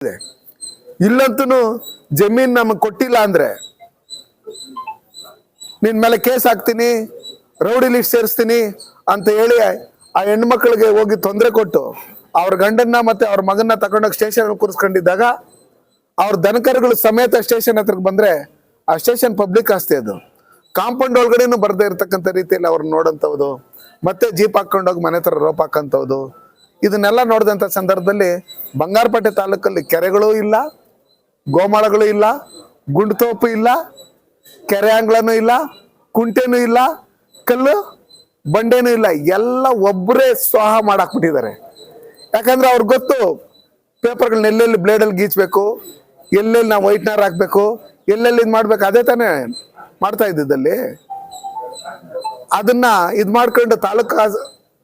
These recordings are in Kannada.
ಇದೆ. ಇಲ್ಲಂತೂ ಜಮೀನ್ ನಮಗೆ ಕೊಟ್ಟಿಲ್ಲ ಅಂದ್ರೆ ನಿನ್ ಮೇಲೆ ಕೇಸ್ ಹಾಕ್ತೀನಿ, ರೌಡಿ ಲಿಸ್ಟ್ ಸೇರಿಸ್ತೀನಿ ಅಂತ ಹೇಳಿ ಆ ಹೆಣ್ಮಕ್ಳಿಗೆ ಹೋಗಿ ತೊಂದರೆ ಕೊಟ್ಟು ಅವ್ರ ಗಂಡನ್ನ ಮತ್ತೆ ಅವ್ರ ಮಗನ್ನ ತಗೊಂಡೋಗಿ ಸ್ಟೇಷನ್ ಕೂರಿಸ್ಕೊಂಡಿದ್ದಾಗ ಅವ್ರ ದನಕರುಗಳು ಸಮೇತ ಸ್ಟೇಷನ್ ಹತ್ರಕ್ಕೆ ಬಂದ್ರೆ ಆ ಸ್ಟೇಷನ್ ಪಬ್ಲಿಕ್ ಆಸ್ತಿ ಅದು. ಕಾಂಪೌಂಡ್ ಒಳಗಡೆನು ಬರ್ದೇ ಇರ್ತಕ್ಕಂಥ ರೀತಿಯಲ್ಲಿ ಅವ್ರನ್ನ ನೋಡಂತವ್ದು ಮತ್ತೆ ಜೀಪ್ ಹಾಕೊಂಡೋಗಿ ಮನೆ ಹತ್ರ ರೋಪ್ ಹಾಕಂತವ್ದು ಇದನ್ನೆಲ್ಲ ನೋಡಿದಂಥ ಸಂದರ್ಭದಲ್ಲಿ ಬಂಗಾರಪೇಟೆ ತಾಲೂಕಲ್ಲಿ ಕೆರೆಗಳು ಇಲ್ಲ, ಗೋಮಾಳಗಳು ಇಲ್ಲ, ಗುಂಡ್ತೋಪು ಇಲ್ಲ, ಕೆರೆ ಅಂಗಳನೂ ಇಲ್ಲ, ಕುಂಟೆನೂ ಇಲ್ಲ, ಕಲ್ಲು ಬಂಡೆನೂ ಇಲ್ಲ. ಎಲ್ಲ ಒಬ್ಬರೇ ಸ್ವಾಹ ಮಾಡಾಕ್ಬಿಟ್ಟಿದ್ದಾರೆ. ಯಾಕಂದ್ರೆ ಅವ್ರಿಗೆ ಗೊತ್ತು ಪೇಪರ್ಗಳನ್ನ ಎಲ್ಲೆಲ್ಲಿ ಬ್ಲೇಡಲ್ಲಿ ಗೀಚಬೇಕು, ಎಲ್ಲೆಲ್ಲಿ ನಾವು ವೈಟ್ನರ್ ಹಾಕ್ಬೇಕು, ಎಲ್ಲೆಲ್ಲಿ ಇದು ಮಾಡ್ಬೇಕು, ಅದೇ ತಾನೇ ಮಾಡ್ತಾ ಇದ್ದಿದ್ದಲ್ಲಿ ಅದನ್ನ ಇದು ಮಾಡ್ಕೊಂಡು ತಾಲೂಕು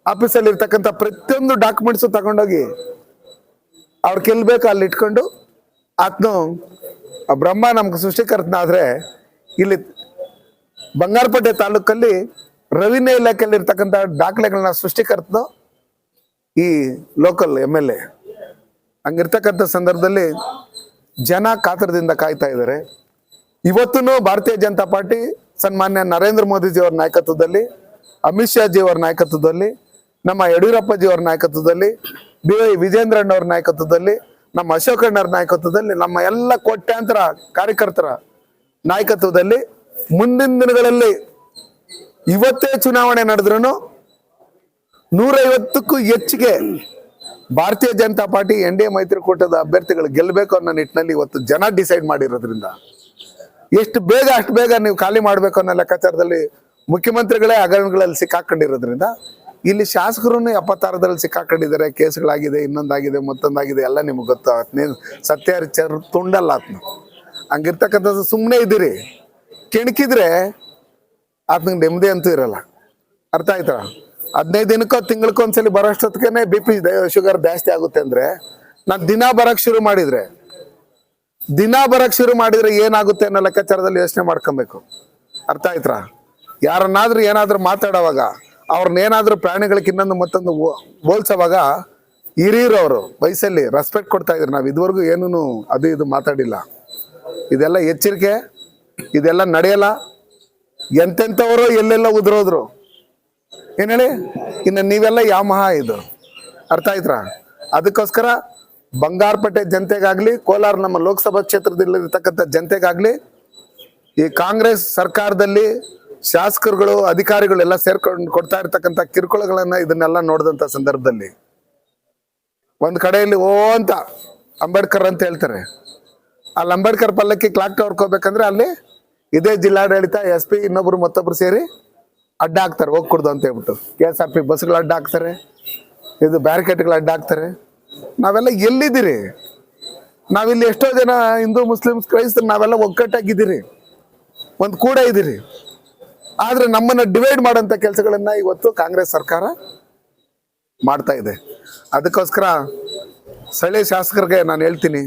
ಆಫೀಸಲ್ಲಿ ಇರ್ತಕ್ಕಂಥ ಪ್ರತಿಯೊಂದು ಡಾಕ್ಯುಮೆಂಟ್ಸು ತಗೊಂಡೋಗಿ ಅವ್ರು ಕೆಲ್ಬೇಕು ಅಲ್ಲಿ ಇಟ್ಕೊಂಡು ಆತನು ಬ್ರಹ್ಮ ನಮ್ಗೆ ಸೃಷ್ಟಿಕರ್ತನಾದ್ರೆ ಇಲ್ಲಿ ಬಂಗಾರಪೇಟೆ ತಾಲೂಕಲ್ಲಿ ರವಿನ ಇಲಾಖೆಯಲ್ಲಿ ಇರ್ತಕ್ಕಂಥ ದಾಖಲೆಗಳನ್ನ ಸೃಷ್ಟಿಕರ್ತನು ಈ ಲೋಕಲ್ ಎಂ ಎಲ್ ಎ ಹಂಗಿರ್ತಕ್ಕಂಥ ಸಂದರ್ಭದಲ್ಲಿ ಜನ ಕಾತರದಿಂದ ಕಾಯ್ತಾ ಇದ್ದಾರೆ ಇವತ್ತೂ ಭಾರತೀಯ ಜನತಾ ಪಾರ್ಟಿ ಸನ್ಮಾನ್ಯ ನರೇಂದ್ರ ಮೋದಿಜಿ ಅವರ ನಾಯಕತ್ವದಲ್ಲಿ, ಅಮಿತ್ ಶಾ ಜಿ ಅವರ ನಾಯಕತ್ವದಲ್ಲಿ ನಮ್ಮ ಯಡಿಯೂರಪ್ಪಾಜಿ ಅವರ ನಾಯಕತ್ವದಲ್ಲಿ ಬಿ ವೈ ವಿಜೇಂದ್ರಣ್ಣ ಅವರ ನಾಯಕತ್ವದಲ್ಲಿ, ನಮ್ಮ ಅಶೋಕಣ್ಣವ್ರ ನಾಯಕತ್ವದಲ್ಲಿ, ನಮ್ಮ ಎಲ್ಲ ಕೋಟ್ಯಾಂತರ ಕಾರ್ಯಕರ್ತರ ನಾಯಕತ್ವದಲ್ಲಿ ಮುಂದಿನ ದಿನಗಳಲ್ಲಿ ಇವತ್ತೇ ಚುನಾವಣೆ ನಡೆದ್ರು ನೂರೈವತ್ತಕ್ಕೂ ಹೆಚ್ಚಿಗೆ Bharatiya Janata party, N D A ಮೈತ್ರಿಕೂಟದ ಅಭ್ಯರ್ಥಿಗಳು ಗೆಲ್ಲಬೇಕು ಅನ್ನೋ ನಿಟ್ಟಿನಲ್ಲಿ ಇವತ್ತು ಜನ ಡಿಸೈಡ್ ಮಾಡಿರೋದ್ರಿಂದ. ಎಷ್ಟು ಬೇಗ ಅಷ್ಟು ಬೇಗ ನೀವು ಖಾಲಿ ಮಾಡಬೇಕು ಅನ್ನೋ ಲೆಕ್ಕಾಚಾರದಲ್ಲಿ ಮುಖ್ಯಮಂತ್ರಿಗಳೇ ಹಗರಣಗಳಲ್ಲಿ ಸಿಕ್ಕಾಕೊಂಡಿರೋದ್ರಿಂದ ಇಲ್ಲಿ ಶಾಸಕರು ಎಪ್ಪತ್ತಾರದಲ್ಲಿ ಸಿಕ್ಕಾಕೊಂಡಿದ್ದಾರೆ, ಕೇಸ್ಗಳಾಗಿದೆ, ಇನ್ನೊಂದಾಗಿದೆ, ಮತ್ತೊಂದಾಗಿದೆ, ಎಲ್ಲ ನಿಮ್ಗೆ ಗೊತ್ತು. ಅವತ್ತೇನು ಚರ್ ತುಂಡಲ್ಲ ಆತ್ನ ಹಂಗಿರ್ತಕ್ಕಂಥದ್ದು ಸುಮ್ಮನೆ ಇದ್ದೀರಿ. ಕೆಣಕಿದ್ರೆ ಆತನಿಗೆ ನೆಮ್ಮದಿ ಅಂತೂ ಇರಲ್ಲ. ಅರ್ಥ ಆಯ್ತಾ? ಹದಿನೈದು ದಿನಕ್ಕೋ ತಿಂಗಳಕ್ಕೋ ಒಂದ್ಸಲಿ ಬರೋಷ್ಟೊತ್ತಿಗೆ ಬಿ ಪಿ ಶುಗರ್ ಜಾಸ್ತಿ ಆಗುತ್ತೆ ಅಂದ್ರೆ, ನಾನು ದಿನ ಬರಕ್ ಶುರು ಮಾಡಿದ್ರೆ, ದಿನ ಬರಕ್ ಶುರು ಮಾಡಿದ್ರೆ ಏನಾಗುತ್ತೆ ಅನ್ನೋ ಲೆಕ್ಕಾಚಾರದಲ್ಲಿ ಯೋಚನೆ ಮಾಡ್ಕೊಬೇಕು. ಅರ್ಥ ಆಯ್ತಾ? ಯಾರನ್ನಾದ್ರೂ ಏನಾದರೂ ಮಾತಾಡೋವಾಗ ಅವ್ರನ್ನ ಏನಾದ್ರೂ ಪ್ರಾಣಿಗಳಿಗೆ ಇನ್ನೊಂದು ಮತ್ತೊಂದು ಹೋಲ್ಸೋವಾಗ ಹಿರಿಯರವರು ವಯಸ್ಸಲ್ಲಿ ರೆಸ್ಪೆಕ್ಟ್ ಕೊಡ್ತಾ ಇದ್ರು. ನಾವು ಇದುವರೆಗೂ ಏನೂ ಅದು ಇದು ಮಾತಾಡಿಲ್ಲ. ಇದೆಲ್ಲ ಎಚ್ಚರಿಕೆ, ಇದೆಲ್ಲ ನಡೆಯಲ್ಲ. ಎಂತೆಂಥವರು ಎಲ್ಲೆಲ್ಲ ಉದುರೋದ್ರು. ಏನು ಹೇಳಿ? ಇನ್ನು ನೀವೆಲ್ಲ ಯಾಮಹ ಇದು? ಅರ್ಥ ಆಯ್ತಾ ಅದಕ್ಕೋಸ್ಕರ ಬಂಗಾರಪೇಟೆ ಜನತೆಗಾಗಲಿ, ಕೋಲಾರ ನಮ್ಮ ಲೋಕಸಭಾ ಕ್ಷೇತ್ರದಲ್ಲಿರ್ತಕ್ಕಂಥ ಜನತೆಗಾಗಲಿ, ಈ ಕಾಂಗ್ರೆಸ್ ಸರ್ಕಾರದಲ್ಲಿ ಶಾಸಕರುಗಳು ಅಧಿಕಾರಿಗಳೆಲ್ಲ ಸೇರ್ಕೊಂಡು ಕೊಡ್ತಾ ಇರ್ತಕ್ಕಂಥ ಕಿರುಕುಳಗಳನ್ನ ಇದನ್ನೆಲ್ಲ ನೋಡಿದಂಥ ಸಂದರ್ಭದಲ್ಲಿ ಒಂದು ಕಡೆಯಲ್ಲಿ, ಓ ಅಂತ ಅಂಬೇಡ್ಕರ್ ಅಂತ ಹೇಳ್ತಾರೆ. ಅಲ್ಲಿ ಅಂಬೇಡ್ಕರ್ ಪಲ್ಲಕ್ಕಿ ಕ್ಲಾಕ್ ಟವರ್ ಹೋಗ್ಬೇಕಂದ್ರೆ ಅಲ್ಲಿ ಇದೇ ಜಿಲ್ಲಾಡಳಿತ, ಎಸ್ ಪಿ, ಇನ್ನೊಬ್ರು ಮತ್ತೊಬ್ರು ಸೇರಿ ಅಡ್ಡ ಹಾಕ್ತಾರೆ, ಹೋಗ್ಕೊಡ್ದು ಅಂತ ಹೇಳ್ಬಿಟ್ಟು. ಕೆ ಎಸ್ ಆರ್ ಪಿ ಬಸ್ಗಳು ಅಡ್ಡ ಹಾಕ್ತಾರೆ, ಇದು ಬ್ಯಾರಿಕೇಡ್ಗಳು ಅಡ್ಡ ಹಾಕ್ತಾರೆ. ನಾವೆಲ್ಲ ಎಲ್ಲಿದ್ದೀರಿ? ನಾವಿಲ್ಲಿ ಎಷ್ಟೋ ಜನ ಹಿಂದೂ, ಮುಸ್ಲಿಮ್ಸ್, ಕ್ರೈಸ್ತರು, ನಾವೆಲ್ಲ ಒಗ್ಗಟ್ಟಾಗಿದ್ದೀರಿ. ಒಂದು ಕೂಡ ಇದ್ದೀರಿ. ಆದ್ರೆ ನಮ್ಮನ್ನ ಡಿವೈಡ್ ಮಾಡೋಂಥ ಕೆಲಸಗಳನ್ನು ಇವತ್ತು ಕಾಂಗ್ರೆಸ್ ಸರ್ಕಾರ ಮಾಡ್ತಾ ಇದೆ. ಅದಕ್ಕೋಸ್ಕರ ಸ್ಥಳೀಯ ಶಾಸಕರಿಗೆ ನಾನು ಹೇಳ್ತೀನಿ,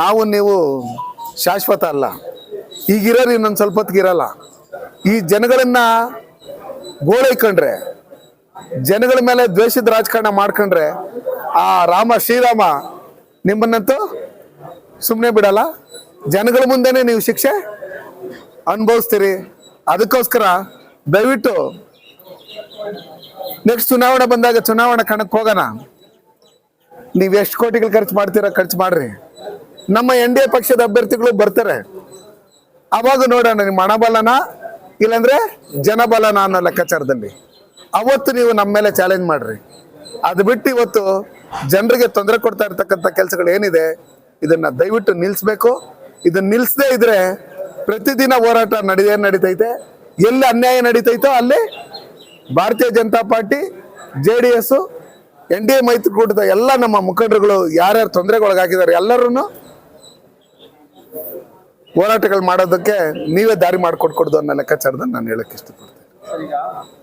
ನಾವು ನೀವು ಶಾಶ್ವತ ಅಲ್ಲ. ಈಗಿರೋರು ಇನ್ನೊಂದು ಸ್ವಲ್ಪ ಹೊತ್ತಿಗೆ ಇರಲ್ಲ. ಈ ಜನಗಳನ್ನ ಗೋಳೈಕೊಂಡ್ರೆ ಜನಗಳ ಮೇಲೆ ದ್ವೇಷದ ರಾಜಕಾರಣ ಮಾಡ್ಕೊಂಡ್ರೆ, ಆ ರಾಮ, ಶ್ರೀರಾಮ ನಿಮ್ಮನ್ನಂತೂ ಸುಮ್ಮನೆ ಬಿಡಲ್ಲ. ಜನಗಳ ಮುಂದೆನೇ ನೀವು ಶಿಕ್ಷೆ ಅನುಭವಿಸ್ತೀರಿ. ಅದಕ್ಕೋಸ್ಕರ ದಯವಿಟ್ಟು ನೆಕ್ಸ್ಟ್ ಚುನಾವಣೆ ಬಂದಾಗ ಚುನಾವಣೆ ಕಣಕ್ಕೆ ಹೋಗೋಣ. ನೀವು ಎಷ್ಟು ಕೋಟಿಗಳು ಖರ್ಚು ಮಾಡ್ತೀರಾ ಖರ್ಚು ಮಾಡ್ರಿ. ನಮ್ಮ ಎನ್ ಡಿ ಎ ಪಕ್ಷದ ಅಭ್ಯರ್ಥಿಗಳು ಬರ್ತಾರೆ. ಅವಾಗ ನೋಡೋಣ ನಿಮ್ಮ ಹಣಬಲನ ಇಲ್ಲಾಂದ್ರೆ ಜನಬಲನ ಅನ್ನೋ ಲೆಕ್ಕಾಚಾರದಲ್ಲಿ. ಅವತ್ತು ನೀವು ನಮ್ಮ ಮೇಲೆ ಚಾಲೆಂಜ್ ಮಾಡ್ರಿ. ಅದು ಬಿಟ್ಟು ಇವತ್ತು ಜನರಿಗೆ ತೊಂದರೆ ಕೊಡ್ತಾ ಇರ್ತಕ್ಕಂಥ ಕೆಲಸಗಳು ಏನಿದೆ, ಇದನ್ನ ದಯವಿಟ್ಟು ನಿಲ್ಲಿಸ್ಬೇಕು ಇದನ್ನ ನಿಲ್ಲಿಸದೇ ಇದ್ರೆ ಪ್ರತಿದಿನ ಹೋರಾಟ ನಡೆದೇ ನಡೀತೈತೆ. ಎಲ್ಲಿ ಅನ್ಯಾಯ ನಡೀತೈತೋ ಅಲ್ಲಿ Bharatiya Janata party, J D S, N D A ಮೈತ್ರಿಕೂಟದ ಎಲ್ಲ ನಮ್ಮ ಮುಖಂಡರುಗಳು ಯಾರ್ಯಾರು ತೊಂದರೆಗೊಳಗಾಗಿದ್ದಾರೆ ಎಲ್ಲರೂ ಹೋರಾಟಗಳು ಮಾಡೋದಕ್ಕೆ ನೀವೇ ದಾರಿ ಮಾಡಿಕೊಟ್ಕೊಡ್ದು ಅನ್ನೋ ಲೆಕ್ಕಾಚಾರದಲ್ಲಿ ನಾನು ಹೇಳಕ್ ಇಷ್ಟಪಡ್ತೀನಿ.